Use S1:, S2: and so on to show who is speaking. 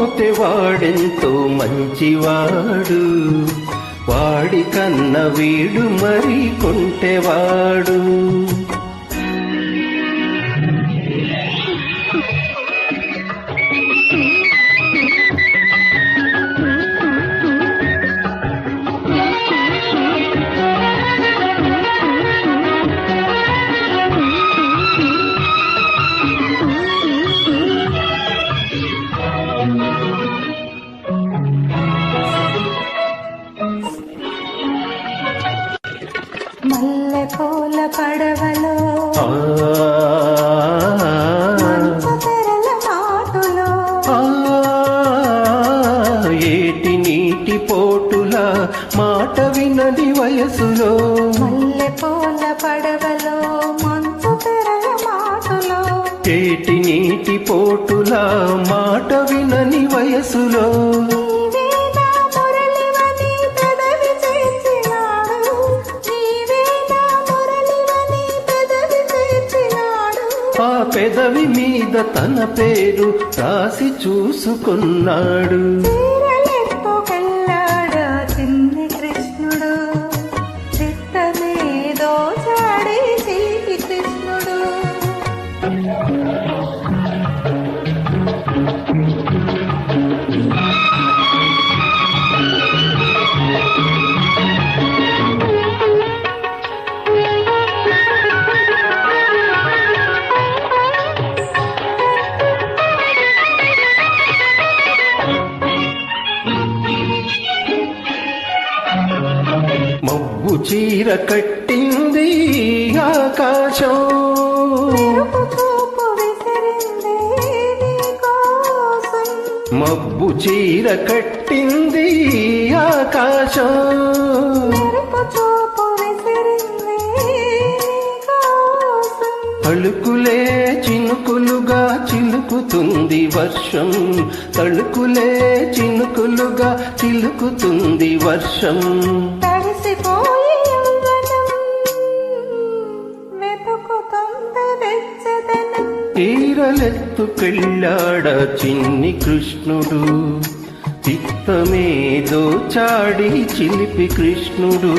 S1: పోతే వాడెంతో మంచివాడు. వాడి కన్న వీడు మరీ కొంటెవాడు.
S2: పూల పడవలో తెరల మాటులో
S1: ఏటి నీటి పోటులా మాట వినది వయసులో.
S2: మల్లె పూల పడవలో మంచు తెరల మాటులో
S1: ఏటి నీటి పోటులా మాట వినని వయసులో. ఆ పెదవి మీద తన పేరు రాసి చూసుకున్నాడు. మబ్బు చీర కట్టింది ఆకాశం. మబ్బు చీర కట్టింది ఆకాశం. తళుకులే చినుకులుగా చిలుకుతుంది వర్షం. తళుకులే చినుకులుగా చిలుకుతుంది వర్షం.
S2: వెచ్చదనం
S1: తీరలెత్తుకెళ్ళాడ చిన్ని కృష్ణుడు. చిత్తమేదో చాడి చిలిపి కృష్ణుడు.